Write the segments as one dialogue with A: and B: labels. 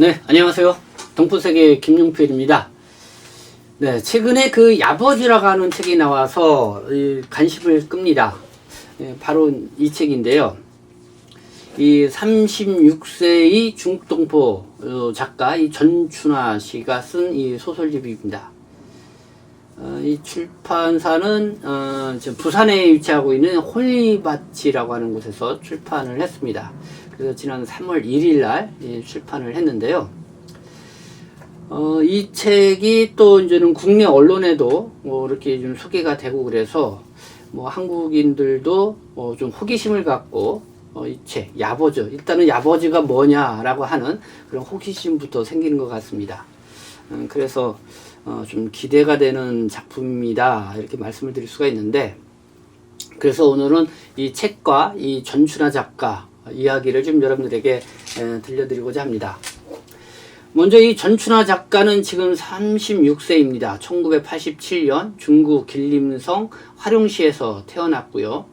A: 네, 안녕하세요. 동포세계 김용필입니다. 네, 최근에 그 야버지라고 하는 책이 나와서 이 관심을 끕니다. 예, 바로 이 책인데요. 이 36세의 중국동포 어, 작가 이 전춘화 씨가 쓴 이 소설집입니다. 어, 이 출판사는 어, 저 부산에 위치하고 있는 홀리바치라고 하는 곳에서 출판을 했습니다. 그래서 지난 3월 1일 날 예, 출판을 했는데요. 어, 이 책이 또 이제는 국내 언론에도 뭐 이렇게 좀 소개가 되고 그래서 뭐 한국인들도 어, 좀 호기심을 갖고 어, 이 책, 야버즈. 일단은 야버즈가 뭐냐라고 하는 그런 호기심부터 생기는 것 같습니다. 음, 그래서 어, 좀 기대가 되는 작품이다. 이렇게 말씀을 드릴 수가 있는데, 그래서 오늘은 이 책과 이 전춘하 작가 이야기를 좀 여러분들에게 에, 들려드리고자 합니다. 먼저 이 전춘하 작가는 지금 36세입니다. 1987년 중국 길림성 화룡시에서 태어났고요.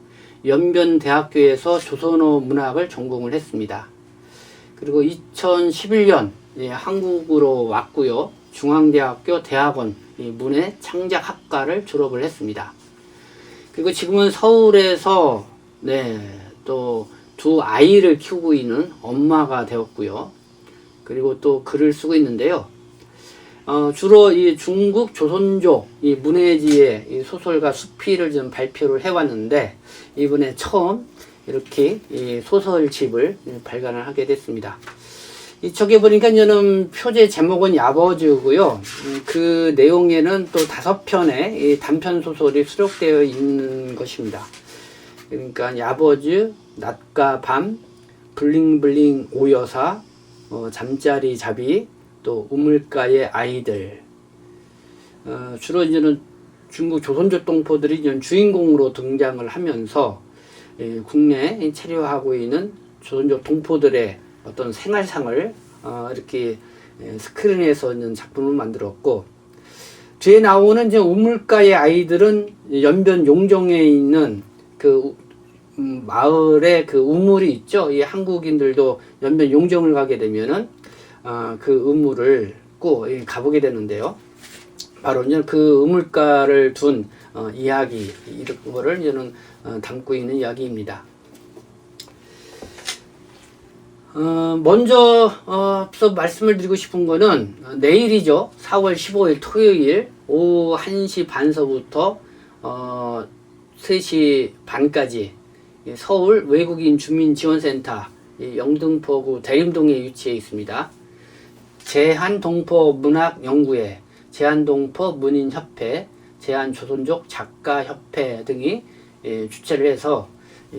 A: 연변대학교에서 조선어 문학을 전공을 했습니다. 그리고 2011년 예, 한국으로 왔고요. 중앙대학교 대학원 이 문해 창작학과를 졸업을 했습니다. 그리고 지금은 서울에서 네, 또 두 아이를 키우고 있는 엄마가 되었고요. 그리고 또 글을 쓰고 있는데요. 어, 주로 이 중국 조선족 이 문해지의 이 소설가 수필을 좀 발표를 해왔는데 이번에 처음 이렇게 이 소설집을 발간을 하게 됐습니다. 이 저기 보니까 저는 표제 제목은 야버즈고요. 음, 그 내용에는 또 다섯 편의 이 단편 소설이 수록되어 있는 것입니다. 그러니까 야버즈, 낮과 밤, 블링블링 오여사, 어, 잠자리 잡이, 또 우물가의 아이들. 어, 주로 이제는 중국 조선족 동포들이 주인공으로 등장을 하면서 예, 국내 체류하고 있는 조선족 동포들의 어떤 생활상을 어, 이렇게 예, 스크린에서 있는 작품을 만들었고 뒤에 나오는 이제 우물가의 아이들은 연변 용정에 있는 그 음, 마을에 그 우물이 있죠. 이 한국인들도 연변 용정을 가게 되면은 아, 그 우물을 꼭 예, 가보게 되는데요. 바로 이제 그 우물가를 둔 어, 이야기 이런 거를 이제는 어, 담고 있는 이야기입니다. 어, 먼저 어, 앞서 말씀을 드리고 싶은 거는 어, 내일이죠. 4월 15일 토요일 오후 1시 반서부터 어, 3시 반까지 이 서울 외국인 주민지원센터 이 영등포구 대림동에 위치해 있습니다. 제한동포 문학연구회, 제한동포 문인협회, 제한조선족 작가협회 등이 예, 주최를 해서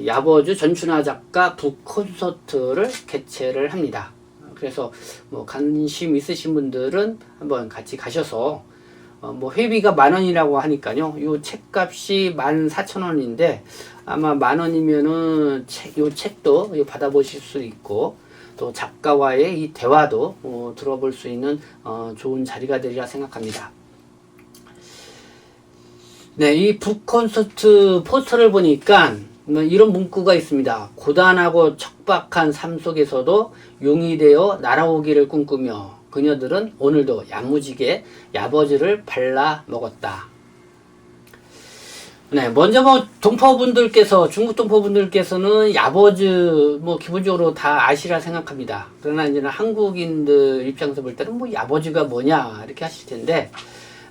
A: 야버주 전춘화 작가 북 콘서트를 개최를 합니다. 그래서 뭐 관심 있으신 분들은 한번 같이 가셔서 어, 뭐 회비가 만 원이라고 하니까요. 요 책값이 만 사천 원인데 아마 만 원이면은 책, 요 책도 받아보실 수 있고 또 작가와의 이 대화도 어, 들어볼 수 있는 어, 좋은 자리가 되리라 생각합니다. 네, 이 북 콘서트 포스터를 보니까 뭐 이런 문구가 있습니다. 고단하고 척박한 삶 속에서도 용이 되어 날아오기를 꿈꾸며 그녀들은 오늘도 야무지게 야버지를 발라 먹었다. 네, 먼저 뭐 동포분들께서 중국 동포분들께서는 야버즈 뭐 기본적으로 다 아시라 생각합니다. 그러나 이제는 한국인들 입장에서 볼 때는 뭐 야버즈가 뭐냐 이렇게 하실 텐데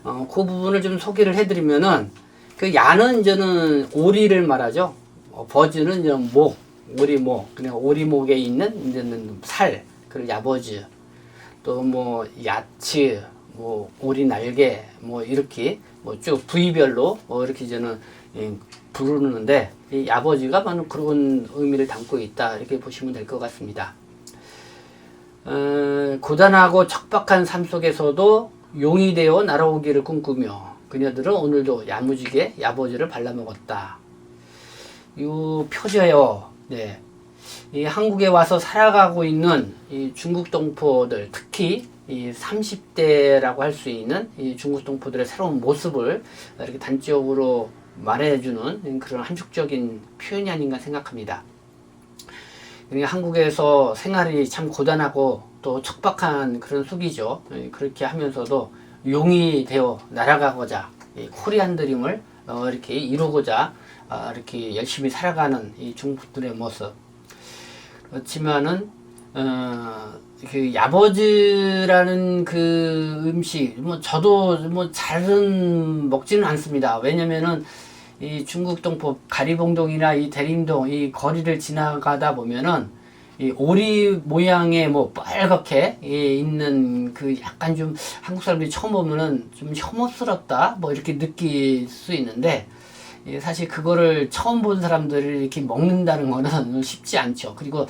A: 어, 그 부분을 좀 소개를 해드리면은 그 야는 이제는 오리를 말하죠. 어, 버즈는 이제 목, 오리목, 그냥 오리목에 있는 이제는 살, 그리고 야버즈. 또 뭐 야츠, 뭐 오리 날개, 뭐 이렇게 뭐 쭉 부위별로 뭐 이렇게 이제는 예, 부르는데 이 야버지가 많은 그런 의미를 담고 있다 이렇게 보시면 될 것 같습니다. 어, 고단하고 척박한 삶 속에서도 용이 되어 날아오기를 꿈꾸며 그녀들은 오늘도 야무지게 야버지를 발라먹었다. 이 표제요. 네. 이 한국에 와서 살아가고 있는 이 중국 동포들, 특히 이 30대라고 할 수 있는 이 중국 동포들의 새로운 모습을 이렇게 단적으로 말해주는 그런 한축적인 표현이 아닌가 생각합니다. 그러니까 한국에서 생활이 참 고단하고 또 척박한 그런 속이죠. 예, 그렇게 하면서도 용이 되어 날아가고자 이 코리안 드림을 어, 이렇게 이루고자 아, 이렇게 열심히 살아가는 이 중국들의 모습. 그렇지만은 어, 그 야버즈라는 그 음식 뭐 저도 뭐 잘은 먹지는 않습니다. 왜냐면은 이 중국 동포 가리봉동이나 이 대림동 이 거리를 지나가다 보면은 이 오리 모양의 뭐 빨갛게 이 있는 그 약간 좀 한국 사람들이 처음 보면은 좀 혐오스럽다 뭐 이렇게 느낄 수 있는데 예, 사실 그거를 처음 본 사람들이 이렇게 먹는다는 거는 쉽지 않죠. 그리고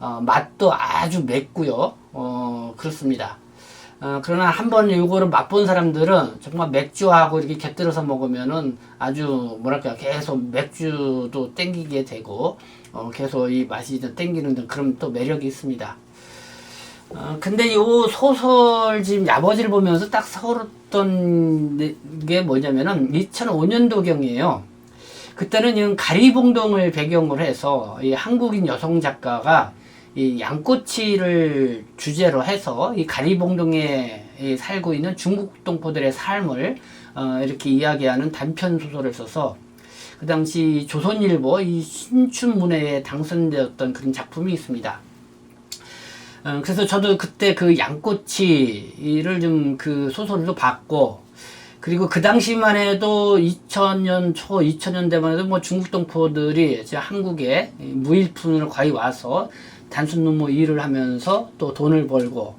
A: 어, 맛도 아주 맵고요. 어, 그렇습니다. 어, 그러나 한번 이거를 맛본 사람들은 정말 맥주하고 이렇게 곁들여서 먹으면은 아주 뭐랄까 계속 맥주도 땡기게 되고 어, 계속 이 맛이 좀 땡기는 그런 또 매력이 있습니다. 어, 근데 이 소설 지금 야버지를 보면서 딱 서울었던 게 뭐냐면은 2005년도경이에요. 그때는 이 가리봉동을 배경으로 해서 이 한국인 여성 작가가 이 양꼬치를 주제로 해서 이 가리봉동에 이 살고 있는 중국 동포들의 삶을 어, 이렇게 이야기하는 단편 소설을 써서 그 당시 조선일보 이 신춘문예에 당선되었던 그런 작품이 있습니다. 어, 그래서 저도 그때 그 양꼬치를 좀 그 소설도 봤고 그리고 그 당시만 해도 2000년 초 2000년대만 해도 뭐 중국 동포들이 한국에 무일푼으로 거의 와서 단순 노무 일을 하면서 또 돈을 벌고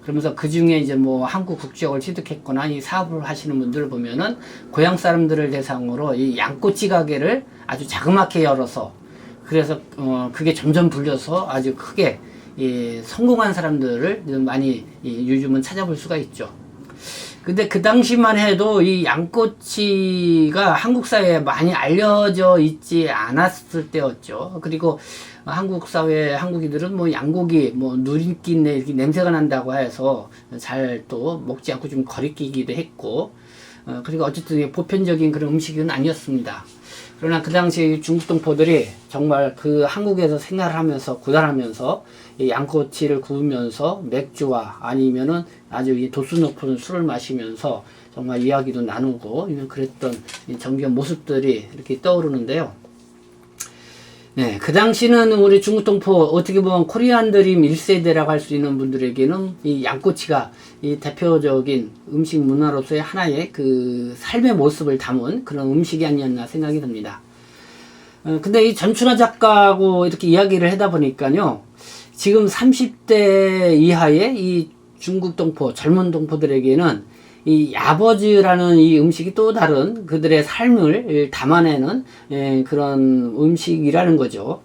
A: 그러면서 그 중에 이제 뭐 한국 국적을 취득했거나 이 사업을 하시는 분들을 보면은 고향 사람들을 대상으로 이 양꼬치 가게를 아주 자그맣게 열어서 그래서 어 그게 점점 불려서 아주 크게 이 성공한 사람들을 많이 이 요즘은 찾아볼 수가 있죠. 근데 그 당시만 해도 이 양꼬치가 한국 사회에 많이 알려져 있지 않았을 때였죠. 그리고 한국 사회 한국인들은 뭐 양고기 뭐 이렇게 냄새가 난다고 해서 잘 또 먹지 않고 좀 거리끼기도 했고 어, 그리고 어쨌든 보편적인 그런 음식은 아니었습니다. 그러나 그 당시 중국 동포들이 정말 그 한국에서 생활을 하면서 구달하면서 이 양꼬치를 구우면서 맥주와 아니면은 아주 이 도수 높은 술을 마시면서 정말 이야기도 나누고 그랬던 이 정겨운 모습들이 이렇게 떠오르는데요. 네, 그 당시는 우리 중국 동포 어떻게 보면 코리안 드림 1세대라고 할 수 있는 분들에게는 이 양꼬치가 이 대표적인 음식 문화로서의 하나의 그 삶의 모습을 담은 그런 음식이 아니었나 생각이 듭니다. 어, 근데 이 전춘화 작가하고 이렇게 이야기를 하다 보니까요. 지금 30대 이하의 이 중국 동포, 젊은 동포들에게는 이 야버즈라는 이 음식이 또 다른 그들의 삶을 담아내는 예, 그런 음식이라는 거죠.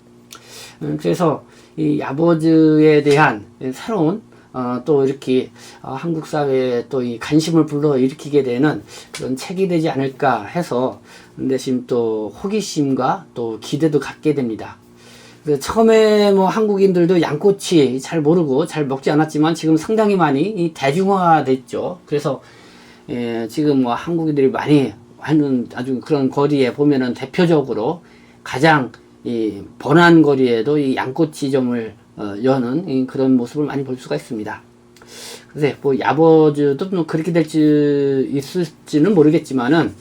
A: 음, 그래서 이 야버즈에 대한 새로운 어, 또 이렇게 어, 한국 사회에 또 이 관심을 불러 일으키게 되는 그런 책이 되지 않을까 해서 대신 또 호기심과 또 기대도 갖게 됩니다. 그래서 처음에 뭐 한국인들도 양꼬치 잘 모르고 잘 먹지 않았지만 지금 상당히 많이 이 대중화됐죠. 그래서 예, 지금 뭐 한국인들이 많이 하는 아주 그런 거리에 보면은 대표적으로 가장 이 번화한 거리에도 이 양꼬치점을 어, 여는 이 그런 모습을 많이 볼 수가 있습니다. 그래서 뭐 야버즈도 뭐 그렇게 될지 있을지는 모르겠지만은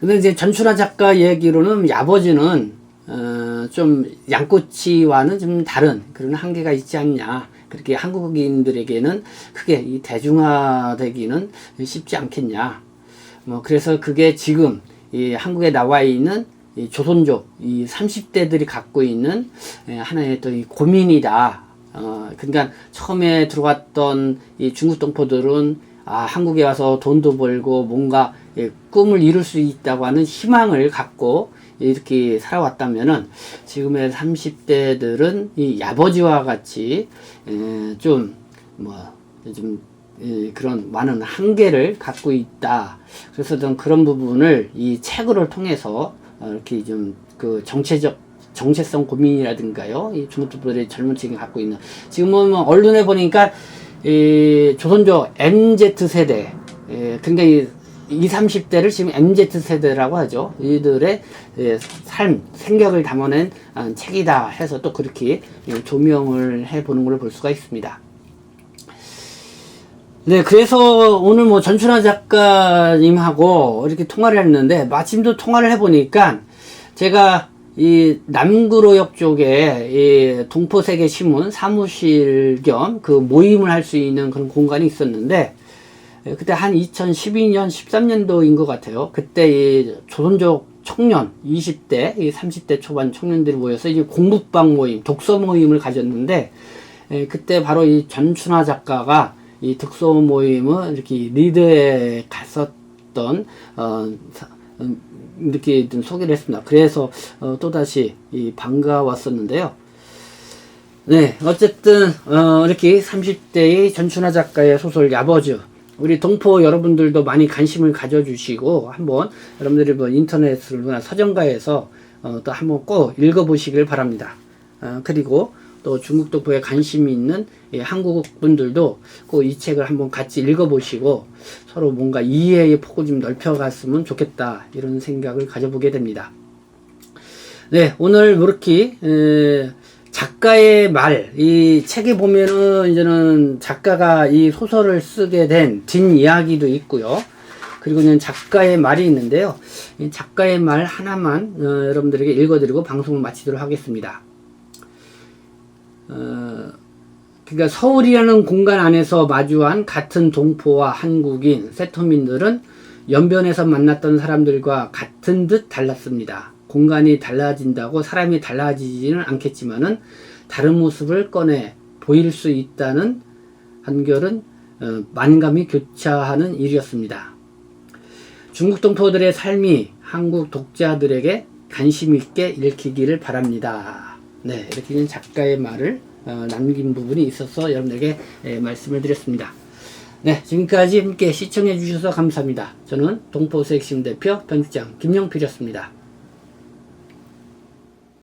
A: 근데 이제 전춘화 작가 얘기로는 야버즈는 어, 좀 양꼬치와는 좀 다른 그런 한계가 있지 않냐. 그렇게 한국인들에게는 크게 이 대중화되기는 쉽지 않겠냐. 뭐 그래서 그게 지금 이 한국에 나와 있는 이 조선족 이 30대들이 갖고 있는 예, 하나의 또 이 고민이다. 어, 그러니까 처음에 들어왔던 이 중국 동포들은 아, 한국에 와서 돈도 벌고 뭔가 예, 꿈을 이룰 수 있다고 하는 희망을 갖고 이렇게 살아왔다면은 지금의 30대들은 이 야버지와 같이 에, 좀 뭐, 그런 많은 한계를 갖고 있다. 그래서 좀 그런 부분을 이 책을 통해서 어, 이렇게 좀 그 정체적 정체성 고민이라든가요. 이 중국들의 젊은 층이 갖고 있는 지금은 뭐 언론에 보니까 이 조선족 MZ 세대 예, 굉장히 20, 30대를 지금 MZ 세대라고 하죠. 이들의 예, 삶, 생각을 담아낸 아, 책이다 해서 또 그렇게 예, 조명을 해보는 걸 볼 수가 있습니다. 네, 그래서 오늘 뭐 전춘하 작가님하고 이렇게 통화를 했는데 마침 또 통화를 해보니까 제가 이 남구로역 쪽에 이 동포세계 신문 사무실 겸 그 모임을 할 수 있는 그런 공간이 있었는데 예, 그때 한 2012년 13년도인 것 같아요. 그때 이 조선족 청년 20대, 이 30대 초반 청년들이 모여서 이제 공부방 모임, 독서 모임을 가졌는데 예, 그때 바로 이 전춘하 작가가 이 독서 모임을 이렇게 리드에 갔었던 어, 사- 음, 이렇게 좀 소개를 했습니다. 그래서 어, 또다시 이 반가웠었는데요. 네, 어쨌든 어, 이렇게 30대의 전춘하 작가의 소설 야버즈 우리 동포 여러분들도 많이 관심을 가져주시고 한번 여러분들이 뭐 인터넷이나 서점가에서 어, 또 한번 꼭 읽어보시길 바랍니다. 어, 그리고 또 중국 동포에 관심이 있는 예, 한국 분들도 꼭 이 책을 한번 같이 읽어보시고 서로 뭔가 이해의 폭을 좀 넓혀갔으면 좋겠다 이런 생각을 가져보게 됩니다. 네, 오늘 에, 작가의 말, 이 책에 보면은 이제는 작가가 이 소설을 쓰게 된 뒷이야기도 있고요. 그리고 는 작가의 말이 있는데요. 이 작가의 말 하나만 어, 여러분들에게 읽어드리고 방송을 마치도록 하겠습니다. 어, 그러니까 서울이라는 공간 안에서 마주한 같은 동포와 한국인, 세터민들은 연변에서 만났던 사람들과 같은 듯 달랐습니다. 공간이 달라진다고 사람이 달라지지는 않겠지만은 다른 모습을 꺼내 보일 수 있다는 한결은 어, 만감이 교차하는 일이었습니다. 중국 동포들의 삶이 한국 독자들에게 관심 있게 읽히기를 바랍니다. 네, 이렇게 있는 작가의 말을 어, 남긴 부분이 있어서 여러분에게 예, 말씀을 드렸습니다. 네, 지금까지 함께 시청해 주셔서 감사합니다. 저는 동포수액심 대표 편집장 김영필이었습니다.